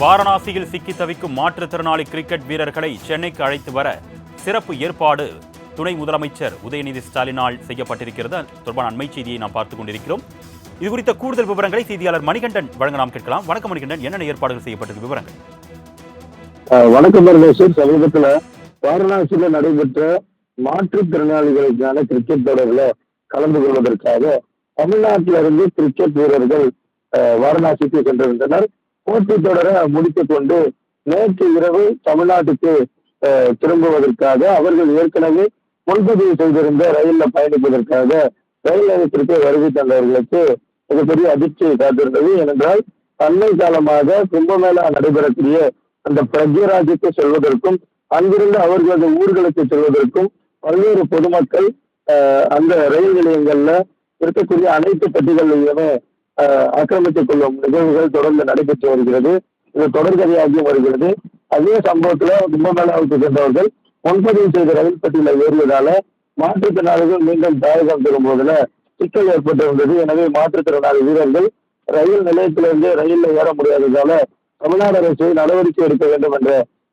வாரணாசியில் சிக்கி தவிக்கும் மாற்றுத்திறனாளி கிரிக்கெட் வீரர்களை சென்னைக்கு அழைத்து வர சிறப்பு ஏற்பாடு துணை முதலமைச்சர் உதயநிதி ஸ்டாலினால் செய்யப்பட்டிருக்கிறது. தொடர்பான அண்மை செய்தியை நாம் பார்த்துக் கொண்டிருக்கிறோம். இது குறித்த கூடுதல் விவரங்களை செய்தியாளர் மணிகண்டன் வழங்க நாம் கேட்கலாம். வணக்கம் மணிகண்டன். என்னென்ன ஏற்பாடுகள் செய்யப்பட்டிருக்கு? விவரங்கள். வணக்கம் பரமேஸ்வர் சமீபத்துல வாரணாசியில் நடைபெற்ற மாற்றுத்திறனாளிகளுக்கான கிரிக்கெட் தொடர்ல கலந்து கொள்வதற்காக தமிழ்நாட்டிலிருந்து கிரிக்கெட் வீரர்கள் வாரணாசிக்கு சென்றிருந்தனர். போட்டி தொடரை முடித்துக் கொண்டு நேற்று இரவு தமிழ்நாட்டுக்கு திரும்புவதற்காக அவர்கள் ஏற்கனவே முன்பதிவு செய்திருந்த ரயில்ல பயணிப்பதற்காக ரயில் நிலையத்திற்கு வருகை தந்தவர்களுக்கு மிகப்பெரிய அதிர்ச்சியை காத்திருந்தது ஏனென்றால் அண்மை காலமாக கும்பமேளா நடைபெறக்கூடிய அந்த பிரஜராஜுக்கு செல்வதற்கும் அங்கிருந்து அவர்களது ஊர்களுக்கு செல்வதற்கும் பல்வேறு பொதுமக்கள் அந்த ரயில் நிலையங்கள்ல இருக்கக்கூடிய அனைத்து பெட்டிகளையுமே ஆக்கிரமித்துக் கொள்ளும் நிகழ்வுகள் தொடர்ந்து நடைபெற்று வருகிறது. இது தொடர்கதையாகியும் வருகிறது. அதே சம்பவத்துல கும்பமேளாவுக்கு சென்றவர்கள் முன்பதிவு செய்த ரயில் பெட்டியில ஏறியதால மாற்றுத்திறனாளிகள் மீண்டும் தாயகம் திரும்புவதில் சிக்கல் ஏற்பட்டிருந்தது. எனவே மாற்றுத்திறனாளி வீரர்கள் ரயில் நிலையத்திலிருந்து ரயில்ல ஏற முடியாததால தமிழ்நாடு அரசு நடவடிக்கை எடுக்க வேண்டும் என்ற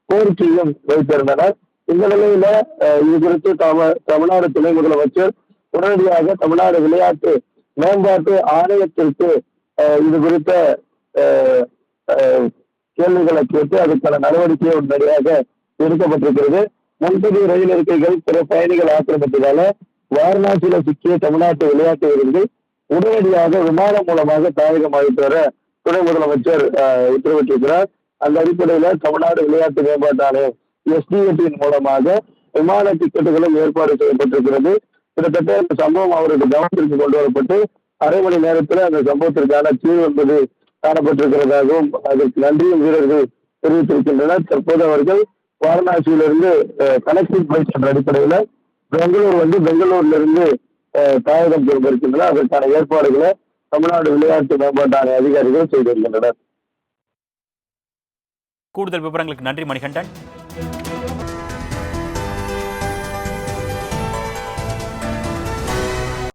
கோரிக்கையும் வைத்திருந்தனர். இந்த நிலையில இது குறித்து தமிழ் தமிழ்நாடு துணை முதலமைச்சர் உடனடியாக தமிழ்நாடு விளையாட்டு மேம்பாட்டு ஆணையத்திற்கு இது குறித்த கேள்விகளை கேட்டு அதுக்கான நடவடிக்கை உடனடியாக எடுக்கப்பட்டிருக்கிறது. முன்பதிவு ரயில் இருக்கைகள் பிற பயணிகள் ஆக்கிரமித்ததால வாரணாசியில சிக்கிய தமிழ்நாட்டு விளையாட்டு வீரர்கள் உடனடியாக விமானம் மூலமாக தாயகம் அழைத்து வர துணை முதலமைச்சர் உத்தரவிட்டிருக்கிறார். அந்த அடிப்படையில தமிழ்நாடு விளையாட்டு மேம்பாட்டு ஆணையம் எஸ்டிஎட்டின் மூலமாக விமான டிக்கெட்டுகளும் ஏற்பாடு செய்யப்பட்டிருக்கிறது. கிட்டத்தட்ட இந்த சம்பவம் அவருக்கு கவனத்திற்கு கொண்டு வரப்பட்டு அரை மணி நேரத்தில் அந்த சம்பவத்திற்கான தீர்வு என்பது காணப்பட்டிருக்கிறதாகவும் அதற்கு நன்றியும் வீரர்கள் தெரிவித்திருக்கின்றனர். தற்போது அவர்கள் வாரணாசியிலிருந்து கனெக்டிங் பைக் என்ற அடிப்படையில் பெங்களூர் வந்து பெங்களூர்ல இருந்து தாயகம் இருக்கின்றனர் அதற்கான ஏற்பாடுகளை தமிழ்நாடு விளையாட்டு மேம்பாட்டு ஆணைய அதிகாரிகள் செய்திருக்கின்றனர். கூடுதல் விவரங்களுக்கு நன்றி மணிகண்டன்.